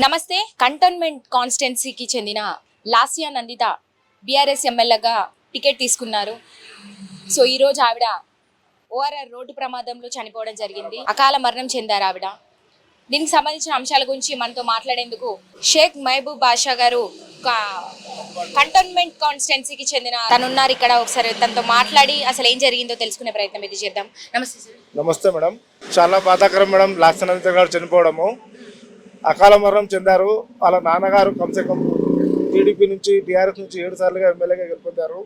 నమస్తే. కంటోన్మెంట్ కాన్స్టిట్యున్సీకి చెందిన లాసియా నందిత బీఆర్ఎస్ ఎమ్మెల్యేగా టికెట్ తీసుకున్నారు. సో ఈరోజు ఆవిడ ఓఆర్ఆర్ రోడ్డు ప్రమాదంలో చనిపోవడం జరిగింది. అకాల మరణం చెందారు ఆవిడ. దీనికి సంబంధించిన అంశాల గురించి మనతో మాట్లాడేందుకు షేక్ మహబూబ్ బాషా గారు కంటోన్మెంట్ కాన్స్టిట్యున్సీకి చెందిన తను ఉన్నారు ఇక్కడ. ఒకసారి తనతో మాట్లాడి అసలు ఏం జరిగిందో తెలుసుకునే ప్రయత్నం ఇది చేద్దాం. నమస్తే నమస్తే మేడం. చాలా బాధాకరం మేడం లాస్ట్ గారు చనిపోవడము. అకాల మరణం చెందారు. వాళ్ళ నాన్నగారు కంసే కం టీడీపీ నుంచి టీఆర్ఎస్ నుంచి ఏడు సార్లుగా ఎమ్మెల్యేగా గెలుపొందారు.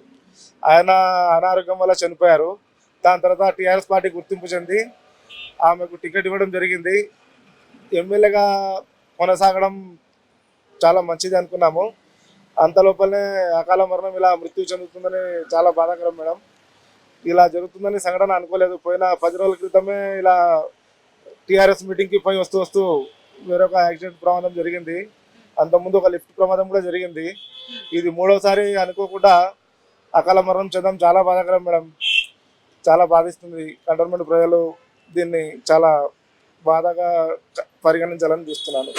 ఆయన అనారోగ్యం వల్ల చనిపోయారు. దాని తర్వాత టీఆర్ఎస్ పార్టీ గుర్తింపు చెంది ఆమెకు టికెట్ ఇవ్వడం జరిగింది. ఎమ్మెల్యేగా కొనసాగడం చాలా మంచిది అనుకున్నాము. అంత లోపలనే అకాల మరణం ఇలా మృత్యు చెందుతుందని చాలా బాధాకరం మేడం. ఇలా జరుగుతుందని సంఘటన అనుకోలేదు. పోయిన పది రోజుల క్రితమే ఇలా టీఆర్ఎస్ మీటింగ్కి పోయి వస్తూ వస్తూ వేరొక యాక్సిడెంట్ ప్రమాదం జరిగింది. అంతకుముందు ఒక లిఫ్ట్ ప్రమాదం కూడా జరిగింది. ఇది మూడోసారి అనుకోకుండా అకాల మరణం చెందడం చాలా బాధాకరం మేడం. చాలా బాధిస్తుంది. కంటోన్మెంట్ ప్రజలు దీన్ని చాలా బాధగా పరిగణించాలని చూస్తున్నాను.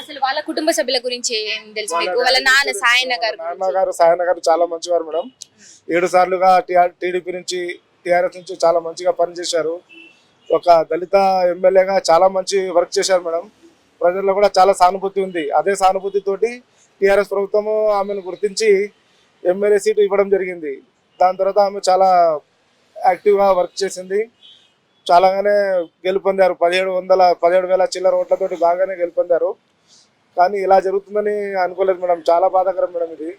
అసలు వాళ్ళ కుటుంబ సభ్యుల గురించి ఏం తెలుసు మీకు? వాళ్ళ నాన్న సాయన్న గారు గురించి? నాన్నగారు సాయన్న గారు చాలా మంచివారు మేడం. ఏడు సార్లుగా టీడీపీ నుంచి టీఆర్ఎస్ నుంచి చాలా మంచిగా పనిచేశారు. ఒక దళిత ఎమ్మెల్యేగా చాలా మంచి వర్క్ చేశారు మేడం. ప్రజల్లో కూడా చాలా సానుభూతి ఉంది. అదే సానుభూతితోటి టీఆర్ఎస్ ప్రభుత్వము ఆమెను గుర్తించి ఎమ్మెల్యే సీటు ఇవ్వడం జరిగింది. దాని తర్వాత ఆమె చాలా యాక్టివ్గా వర్క్ చేసింది. చాలాగానే గెలుపొందారు. పదిహేడు వందల పదిహేడు వేల చిల్లర ఓట్లతోటి బాగానే గెలుపొందారు. కానీ ఇలా జరుగుతుందని అనుకోలేదు మేడం. చాలా బాధాకరం మేడం ఇది.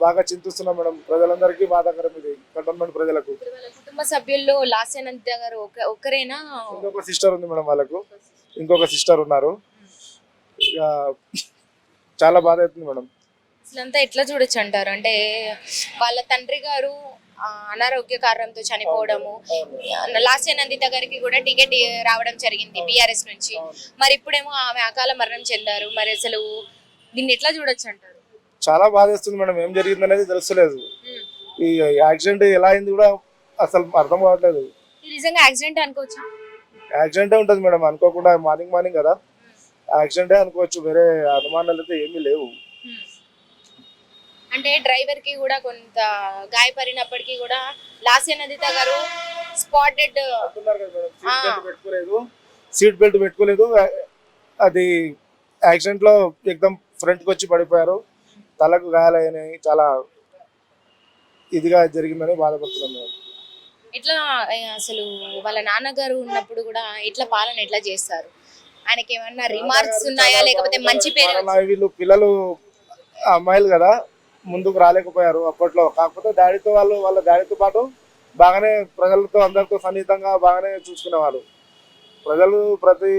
బాగా చింతిస్తున్నాం మేడం. ప్రజలందరికీ బాధాకరం ఇది కంటోన్మెంట్ ప్రజలకు. కుటుంబ సభ్యుల్లో లాస్యానంద గారు ఒక- ఒక్కరేనా ఇంకొక సిస్టర్ ఉంది మేడం వాళ్ళకు. ఇంకొక సిస్టర్ ఉన్నారు. చాలా బాధ అవుతుంది మేడం. అసలంతా ఎట్లా చూడొచ్చు అంటారు? అంటే వాళ్ళ తండ్రి గారు అనారోగ్య కారణంతో చనిపోవడము లాస్య నందిత గారికి కూడా టికెట్ రావడం జరిగింది బీఆర్ఎస్ నుంచి. మరి ఇప్పుడేమో ఆమె అకాల మరణం చెందారు. మరి అసలు దీన్ని ఎట్లా చూడొచ్చు అంటారు? చాలా బాధేస్తుంది మేడం. ఏం జరిగింది అనేది తెలుస్తలేదు. ఈ యాక్సిడెంట్ ఎలా అయింది కూడా అసలు అర్థం కావట్లేదు. నిజంగా యాక్సిడెంట్ అనుకోవచ్చు? యాక్సిడెంటే ఉంటుంది మేడం. అనుకోకుండా మార్నింగ్ మార్నింగ్ కదా. యాక్సిడెంటే అనుకోవచ్చు. వేరే అనుమానాలు అయితే ఏమీ లేవు. అంటే డ్రైవర్కి కూడా కొంత గాయపడినప్పటికీ కూడా లాస్య నందిత గారు స్పాటెడ్ పెట్టుకోలేదు. సీట్ బెల్ట్ పెట్టుకోలేదు. అది యాక్సిడెంట్లో ఎక్దం ఫ్రంట్కి వచ్చి పడిపోయారు. తలకు గాయాలైనాయి చాలా ఇదిగా జరిగిందని బాధపడుతున్నాం మేము. ఎట్లా అసలు వాళ్ళ నాన్నగారు ఉన్నప్పుడు కూడా ఎట్లా పాలన ఎట్లా చేస్తారు? ఆయనకి ఏమన్నా రిమార్క్స్ ఉన్నాయా? లేకపోతే మంచి పేరు వీళ్ళు పిల్లలు అమ్మాయిలు కదా ముందుకు రాలేకపోయారు అప్పట్లో. కాకపోతే డాడీతో వాళ్ళు వాళ్ళ డాడీతో పాటు బాగానే ప్రజలతో అందరితో సన్నిహితంగా బాగానే చూసుకునేవాళ్ళు ప్రజలు ప్రతి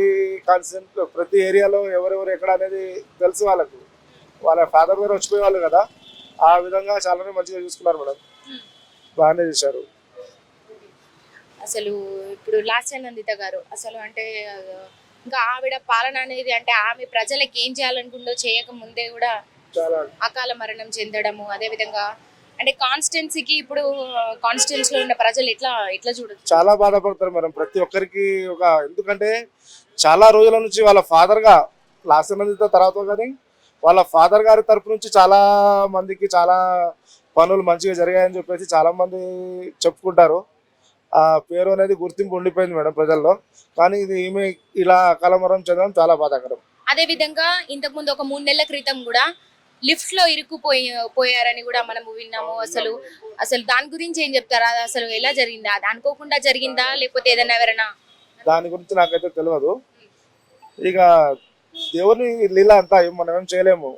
కాన్స్టెంట్ ప్రతి ఏరియాలో ఎవరెవరు ఎక్కడ అనేది తెలుసు వాళ్ళకు. వాళ్ళ ఫాదర్ గారు వచ్చిపోయేవాళ్ళు కదా ఆ విధంగా చాలానే మంచిగా చూసుకున్నారు మేడం. బాగానే చేశారు. అసలు ఇప్పుడు లాస్యానందిత గారు అసలు అంటే ఇంకా ఆవిడ పాలన అనేది అంటే ఆమె ప్రజలకు ఏం చేయాలనుకుందో చేయక ముందే కూడా చాలా. అకాల మరణం చెందడము అదే విధంగా అంటే కాన్స్టిట్యున్సీకి ఇప్పుడు కాన్స్టిట్యున్సీలో ఉన్న ప్రజలు ఎట్లా ఎట్లా చూడొచ్చు చాలా బాధపడతారు మేడం. ప్రతి ఒక్కరికి ఒక ఎందుకంటే చాలా రోజుల నుంచి వాళ్ళ ఫాదర్గా లాస్ట్ మంది తర్వాత కానీ వాళ్ళ ఫాదర్ గారి తరపు నుంచి చాలా మందికి చాలా పనులు మంచిగా జరిగాయని చెప్పేసి చాలా మంది చెప్పుకుంటారు. ఆ పేరు అనేది గుర్తింపు ఉండిపోయింది మేడం ప్రజల్లో. కానీ ఇది ఈమె ఇలా కలమరం చెందడం చాలా బాధాకరం. అదే విధంగా ఇంతకు ముందు ఒక మూడు నెలల క్రితం కూడా లిఫ్ట్లో ఇరుక్కుపోయి పోయారని కూడా మనము విన్నాము. అసలు అసలు దాని గురించి ఏం చెప్తారా? అసలు ఎలా జరిగిందా? అది అనుకోకుండా జరిగిందా? లేకపోతే ఏదైనా ఎవరైనా? దాని గురించి నాకైతే తెలియదు. ఇక దేవుని లీల అంతా మనం ఏం చేయలేము.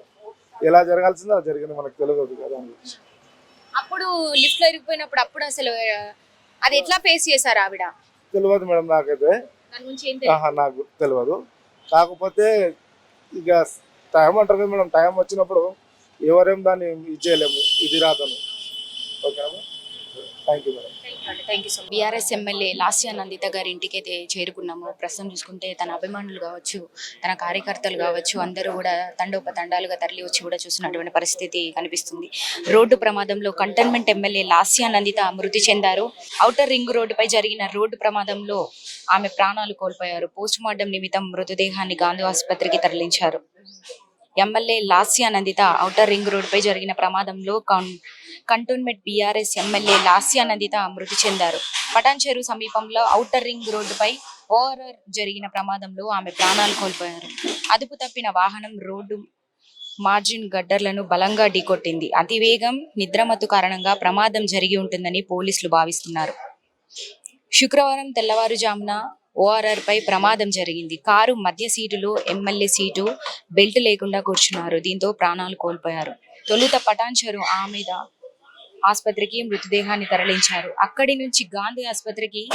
ఎలా జరగాల్సిందో అది జరిగింది మనకు తెలియదు కదా అప్పుడు లిఫ్ట్లో ఇరుక్కుపోయినప్పుడు అప్పుడు అసలు అది ఎట్లా ఫేస్ చేశారు ఆవిడ? తెలియదు మేడం నాకైతే. నాకు తెలియదు. కాకపోతే ఇక టైం అంటారు కదా మేడం టైం వచ్చినప్పుడు ఎవరేం దాన్ని ఇది చేయలేము ఇది రాతను ఓకేనా thank you madam. Thank you so BRS MLA Lasya Nanditha గారి ఇంటికి అయితే చేరుకున్నాము. ప్రస్తుతం చూసుకుంటే తన అభిమానులు కావచ్చు తన కార్యకర్తలు కావచ్చు అందరూ కూడా తండోపతండాలుగా తరలి వచ్చి కూడా చూసినటువంటి పరిస్థితి కనిపిస్తుంది. రోడ్డు ప్రమాదంలో కంటైన్మెంట్ ఎమ్మెల్యే లాస్యా నందిత మృతి చెందారు. ఔటర్ రింగ్ రోడ్డుపై జరిగిన రోడ్డు ప్రమాదంలో ఆమె ప్రాణాలు కోల్పోయారు. పోస్ట్ మార్టం నిమిత్తం మృతదేహాన్ని గాంధీ ఆసుపత్రికి తరలించారు. MLA Lasya Nanditha outer ring రోడ్డుపై జరిగిన ప్రమాదంలో cantonment BRS MLA Lasya Nanditha మృతి చెందారు. పటాన్చెరు సమీపంలో ఔటర్ రింగ్ రోడ్డుపై ఓఆర్ఆర్ జరిగిన ప్రమాదంలో ఆమె ప్రాణాలు కోల్పోయారు. అదుపు తప్పిన వాహనం రోడ్డు మార్జిన్ గడ్డర్లను బలంగా ఢీకొట్టింది. అతివేగం నిద్రమత్తు కారణంగా ప్రమాదం జరిగి ఉంటుందని పోలీసులు భావిస్తున్నారు. శుక్రవారం తెల్లవారుజామున ఓఆర్ఆర్పై ప్రమాదం జరిగింది. కారు మధ్య సీటులో ఎమ్మెల్యే సీటు బెల్ట్ లేకుండా కూర్చున్నారు. దీంతో ప్రాణాలు కోల్పోయారు. తొలుత పటాన్చెరు ఆమెద ఆసుపత్రికి మృతదేహాన్ని తరలించారు. అక్కడి నుంచి గాంధీ ఆసుపత్రికి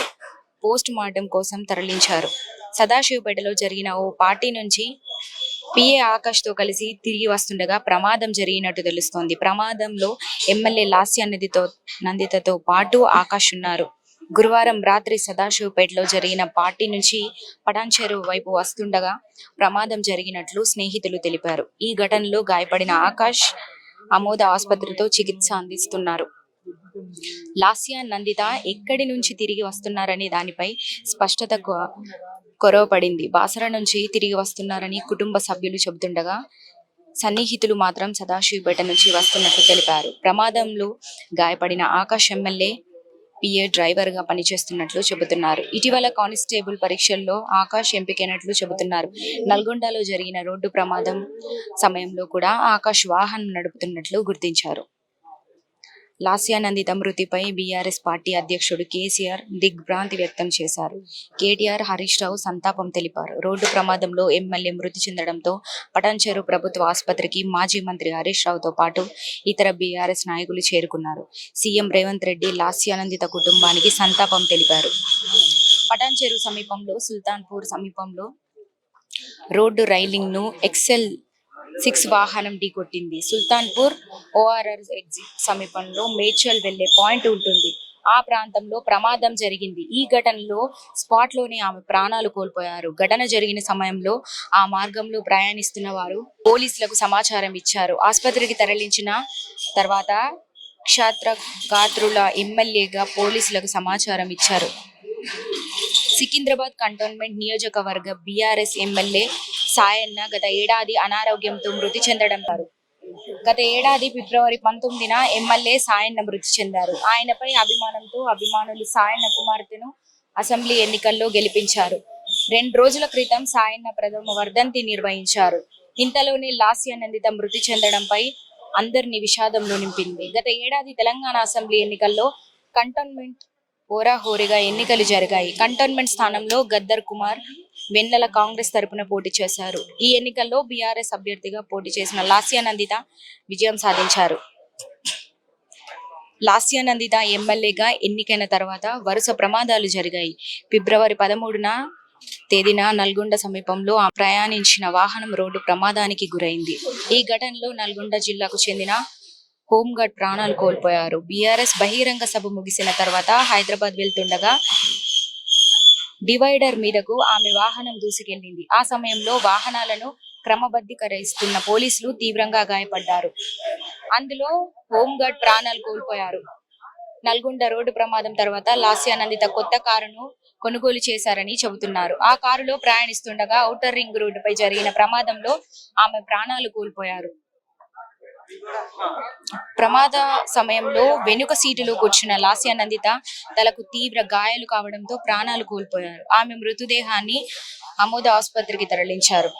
పోస్ట్ మార్టం కోసం తరలించారు. సదాశివపేటలో జరిగిన ఓ పార్టీ నుంచి పిఏ ఆకాష్తో కలిసి తిరిగి వస్తుండగా ప్రమాదం జరిగినట్టు తెలుస్తోంది. ప్రమాదంలో ఎమ్మెల్యే లాస్య నందితో నందితతో పాటు ఆకాష్ ఉన్నారు. గురువారం రాత్రి సదాశివపేటలో జరిగిన పార్టీ నుంచి పటాన్చెరు వైపు వస్తుండగా ప్రమాదం జరిగినట్లు స్నేహితులు తెలిపారు. ఈ ఘటనలో గాయపడిన ఆకాష్ ఆమోద ఆసుపత్రితో చికిత్స అందిస్తున్నారు. లాస్యా నందిత ఎక్కడి నుంచి తిరిగి వస్తున్నారనే దానిపై స్పష్టత కొరవపడింది. బాసర నుంచి తిరిగి వస్తున్నారని కుటుంబ సభ్యులు చెబుతుండగా సన్నిహితులు మాత్రం సదాశివపేట నుంచి వస్తున్నట్లు తెలిపారు. ప్రమాదంలో గాయపడిన ఆకాష్ ఎమ్మెల్యే పిఏ డ్రైవర్గా పనిచేస్తున్నట్లు చెబుతున్నారు. ఇటీవల కానిస్టేబుల్ పరీక్షల్లో ఆకాష్ ఎంపికైనట్లు చెబుతున్నారు. నల్గొండలో జరిగిన రోడ్డు ప్రమాదం సమయంలో కూడా ఆకాష్ వాహనం నడుపుతున్నట్లు గుర్తించారు. లాస్యానందిత మృతిపై బీఆర్ఎస్ పార్టీ అధ్యక్షుడు కేసీఆర్ దిగ్భ్రాంతి వ్యక్తం చేశారు. కేటీఆర్ హరీష్ రావు సంతాపం తెలిపారు. రోడ్డు ప్రమాదంలో ఎమ్మెల్యే మృతి చెందడంతో పటాన్చెరు ప్రభుత్వ ఆసుపత్రికి మాజీ మంత్రి హరీష్ రావుతో పాటు ఇతర బీఆర్ఎస్ నాయకులు చేరుకున్నారు. సీఎం రేవంత్ రెడ్డి లాస్యానందిత కుటుంబానికి సంతాపం తెలిపారు. పటాన్చెరు సమీపంలో సుల్తాన్పూర్ సమీపంలో రోడ్డు రైలింగ్ను ఎక్సెల్ సిక్స్ వాహనం ఢీకొట్టింది. సుల్తాన్పూర్ ఓఆర్ఆర్ ఎగ్జిట్ సమీపంలో మేడ్చల్ వెళ్ళే పాయింట్ ఉంటుంది. ఆ ప్రాంతంలో ప్రమాదం జరిగింది. ఈ ఘటనలో స్పాట్లోనే ఆమె ప్రాణాలు కోల్పోయారు. ఘటన జరిగిన సమయంలో ఆ మార్గంలో ప్రయాణిస్తున్న వారు పోలీసులకు సమాచారం ఇచ్చారు. ఆసుపత్రికి తరలించిన తర్వాత క్షాత్రగాత్రుల ఎమ్మెల్యేగా పోలీసులకు సమాచారం ఇచ్చారు. సికింద్రాబాద్ కంటోన్మెంట్ నియోజకవర్గ బీఆర్ఎస్ ఎమ్మెల్యే సాయన్న గత ఏడాది అనారోగ్యంతో మృతి చెందడం గత ఏడాది ఫిబ్రవరి పంతొమ్మిదిన ఎమ్మెల్యే సాయన్న మృతి చెందారు. ఆయనపై అభిమానంతో అభిమానులు సాయన్న కుమార్తెను అసెంబ్లీ ఎన్నికల్లో గెలిపించారు. రెండు రోజుల క్రితం సాయన్న ప్రథమ వర్ధంతి నిర్వహించారు. ఇంతలోనే లాస్యానందిత మృతి చెందడంపై అందరినీ విషాదంలో నింపింది. గత ఏడాది తెలంగాణ అసెంబ్లీ ఎన్నికల్లో కంటోన్మెంట్ హోరాహోరీగా ఎన్నికలు జరిగాయి. కంటోన్మెంట్ స్థానంలో గద్దర్ కుమార్ వెన్నెల కాంగ్రెస్ తరపున పోటీ చేశారు. ఈ ఎన్నికల్లో బీఆర్ఎస్ అభ్యర్థిగా పోటీ చేసిన లాస్యానందిత విజయం సాధించారు. లాస్యానందిత ఎమ్మెల్యేగా ఎన్నికైన తర్వాత వరుస ప్రమాదాలు జరిగాయి. ఫిబ్రవరి పదమూడున తేదీన నల్గొండ సమీపంలో ఆ ప్రయాణించిన వాహనం రోడ్డు ప్రమాదానికి గురైంది. ఈ ఘటనలో నల్గొండ జిల్లాకు చెందిన హోంగార్డ్ ప్రాణాలు కోల్పోయారు. బీఆర్ఎస్ బహిరంగ సభ ముగిసిన తర్వాత హైదరాబాద్ వెళ్తుండగా డివైడర్ మీదకు ఆమె వాహనం దూసుకెళ్ళింది ఆ సమయంలో వాహనాలను క్రమబద్ధీకరిస్తున్న పోలీసులు తీవ్రంగా గాయపడ్డారు. అందులో హోంగార్డ్ ప్రాణాలు కోల్పోయారు. నల్గొండ రోడ్డు ప్రమాదం తర్వాత లాస్యానందిత కొత్త కారును కొనుగోలు చేశారని చెబుతున్నారు. ఆ కారులో ప్రయాణిస్తుండగా ఔటర్ రింగ్ రోడ్డుపై జరిగిన ప్రమాదంలో ఆమె ప్రాణాలు కోల్పోయారు. ప్రమాద సమయంలో వెనుక సీటులో కూర్చున్న లాస్యానందిత తలకు తీవ్ర గాయాలు కావడంతో ప్రాణాలు కోల్పోయారు. ఆమె మృతదేహాన్ని ఆమోద ఆసుపత్రికి తరలించారు.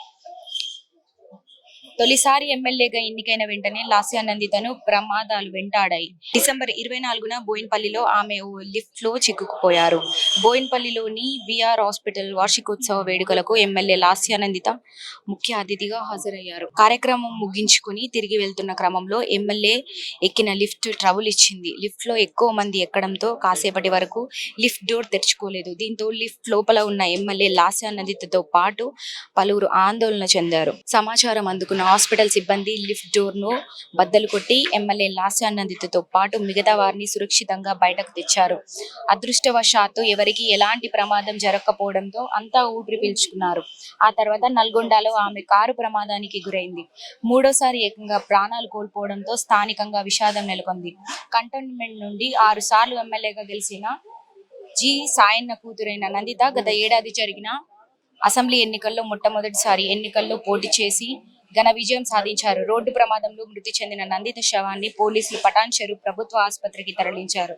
తొలిసారి ఎమ్మెల్యేగా ఎన్నికైన వెంటనే లాస్యానందితను ప్రమాదాలు వెంటాడాయి. డిసెంబర్ ఇరవై నాలుగున బోయిన్పల్లిలో ఆమె ఓ లిఫ్ట్లో చిక్కుకుపోయారు. బోయిన్పల్లిలోని విఆర్ హాస్పిటల్ వార్షికోత్సవ వేడుకలకు ఎమ్మెల్యే లాస్యానందిత ముఖ్య అతిథిగా హాజరయ్యారు. కార్యక్రమం ముగించుకుని తిరిగి వెళ్తున్న క్రమంలో ఎమ్మెల్యే ఎక్కిన లిఫ్ట్ ట్రబుల్ ఇచ్చింది. లిఫ్ట్లో ఎక్కువ మంది ఎక్కడంతో కాసేపటి వరకు లిఫ్ట్ డోర్ తెరుచుకోలేదు. దీంతో లిఫ్ట్ లోపల ఉన్న ఎమ్మెల్యే లాస్యానందితతో పాటు పలువురు ఆందోళన చెందారు. సమాచారం అందుకున్న హాస్పిటల్ సిబ్బంది లిఫ్ట్ డోర్ను బద్దలు కొట్టి ఎమ్మెల్యే లాస్యానందితో పాటు మిగతా వారిని సురక్షితంగా బయటకు తెచ్చారు. అదృష్టవశాత్తు ఎవరికి ఎలాంటి ప్రమాదం జరగకపోవడంతో అంతా ఊపిరి పీల్చుకున్నారు. ఆ తర్వాత నల్గొండలో ఆమె కారు ప్రమాదానికి గురైంది. మూడోసారి ఏకంగా ప్రాణాలు కోల్పోవడంతో స్థానికంగా విషాదం నెలకొంది. కంటోన్మెంట్ నుండి ఆరు సార్లు ఎమ్మెల్యేగా గెలిచిన జి. సాయన్న కూతురైన నందిత గత ఏడాది జరిగిన అసెంబ్లీ ఎన్నికల్లో మొట్టమొదటిసారి ఎన్నికల్లో పోటీ చేసి ఘన విజయం సాధించారు. రోడ్డు ప్రమాదంలో మృతి చెందిన నందిత శవాన్ని పోలీసులు పటాన్ చెరు ప్రభుత్వ ఆసుపత్రికి తరలించారు.